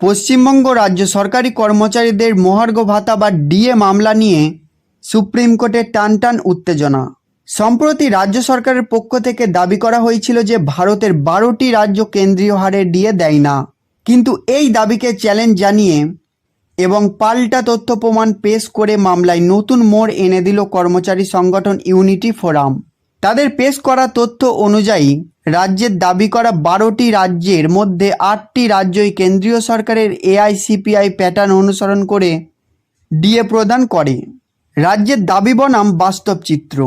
পশ্চিমবঙ্গ রাজ্য সরকারি কর্মচারীদের মহার্ঘ ভাতা বা ডিএ মামলা নিয়ে সুপ্রিম কোর্টে টান টান উত্তেজনা। সম্প্রতি রাজ্য সরকারের পক্ষ থেকে দাবি করা হয়েছিল যে ভারতের বারোটি রাজ্য কেন্দ্রীয় হারে ডিএ দেয় না। কিন্তু এই দাবিকে চ্যালেঞ্জ জানিয়ে এবং পাল্টা তথ্য প্রমাণ পেশ করে মামলায় নতুন মোড় এনে দিল কর্মচারী সংগঠন ইউনিটি ফোরাম। তাদের পেশ করা তথ্য অনুযায়ী, রাজ্যের দাবি করা বারোটি রাজ্যের মধ্যে আটটি রাজ্যই কেন্দ্রীয় সরকারের এআইসিপিআই প্যাটার্ন অনুসরণ করে ডিএ প্রদান করে। রাজ্যের দাবি বনাম বাস্তব চিত্র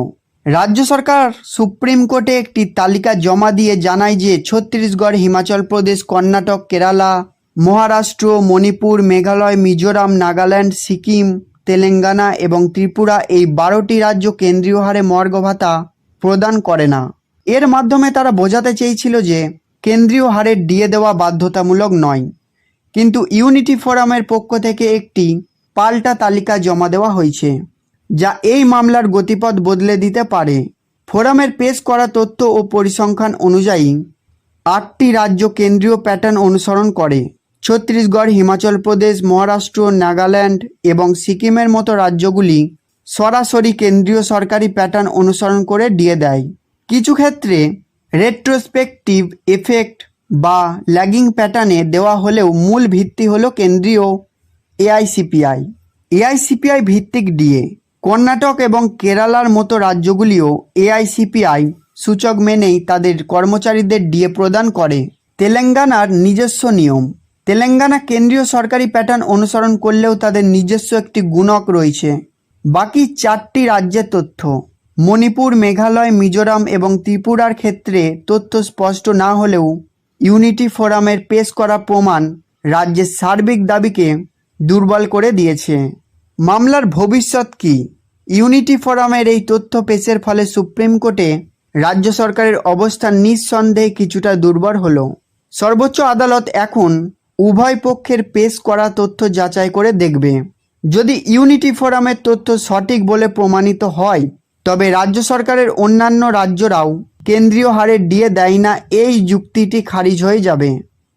রাজ্য সরকার সুপ্রিম কোর্টে একটি তালিকা জমা দিয়ে জানায় যে, ছত্তিশগড়, হিমাচল প্রদেশ, কর্ণাটক, কেরালা, মহারাষ্ট্র, মণিপুর, মেঘালয়, মিজোরাম, নাগাল্যান্ড, সিকিম, তেলেঙ্গানা এবং ত্রিপুরা এই বারোটি রাজ্য কেন্দ্রীয় হারে মর্গ ভাতা প্রদান করে না। এর মাধ্যমে তারা বোঝাতে চেয়েছিল যে, কেন্দ্রীয় হারে ডিএ দেওয়া বাধ্যতামূলক নয়। কিন্তু ইউনিটি ফোরামের পক্ষ থেকে একটি পাল্টা তালিকা জমা দেওয়া হয়েছে, যা এই মামলার গতিপথ বদলে দিতে পারে। ফোরামের পেশ করা তথ্য ও পরিসংখ্যান অনুযায়ী, আটটি রাজ্য কেন্দ্রীয় প্যাটার্ন অনুসরণ করে। ছত্তিশগড়, হিমাচল প্রদেশ, মহারাষ্ট্র, নাগাল্যান্ড এবং সিকিমের মতো রাজ্যগুলি সরাসরি কেন্দ্রীয় সরকারি প্যাটার্ন অনুসরণ করে দিয়ে দেয়। কিছু ক্ষেত্রে রেট্রোস্পেকটিভ এফেক্ট বা ল্যাগিং প্যাটার্নে দেওয়া হলেও মূল ভিত্তি হলো কেন্দ্রীয় এআইসিপিআই এআইসিপিআই ভিত্তিক ডিএ কর্ণাটক এবং কেরালার মতো রাজ্যগুলিও এআইসিপিআই সূচক মেনেই তাদের কর্মচারীদের ডিএ প্রদান করে। তেলেঙ্গানার নিজস্ব নিয়ম। তেলেঙ্গানা কেন্দ্রীয় সরকারি প্যাটার্ন অনুসরণ করলেও তাদের নিজস্ব একটি গুণক রয়েছে। বাকি চারটি রাজ্যের তথ্য। মণিপুর, মেঘালয়, মিজোরাম এবং ত্রিপুরার ক্ষেত্রে তথ্য স্পষ্ট না হলেও ইউনিটি ফোরামের পেশ করা প্রমাণ রাজ্যের সার্বিক দাবিকে দুর্বল করে দিয়েছে। মামলার ভবিষ্যৎ কি? ইউনিটি ফোরামের এই তথ্য পেশের ফলে সুপ্রিম কোর্টে রাজ্য সরকারের অবস্থান নিঃসন্দেহে কিছুটা দুর্বল হল। সর্বোচ্চ আদালত এখন উভয় পক্ষের পেশ করা তথ্য যাচাই করে দেখবে। যদি ইউনিটি ফোরামের তথ্য সঠিক বলে প্রমাণিত হয়, তবে রাজ্য সরকারের অন্যান্য রাজ্যরাও কেন্দ্রীয় হারে ডিএ দেয় না এই যুক্তিটি খারিজ হয়ে যাবে।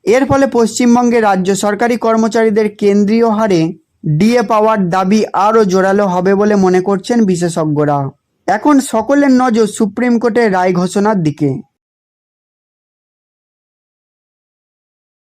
এর ফলে পশ্চিমবঙ্গে রাজ্য সরকারি কর্মচারীদের কেন্দ্রীয় হারে ডিএ পাওয়ার দাবি আরও জোরালো হবে বলে মনে করছেন বিশেষজ্ঞরা। এখন সকলের নজর সুপ্রিম কোর্টের রায় ঘোষণার দিকে।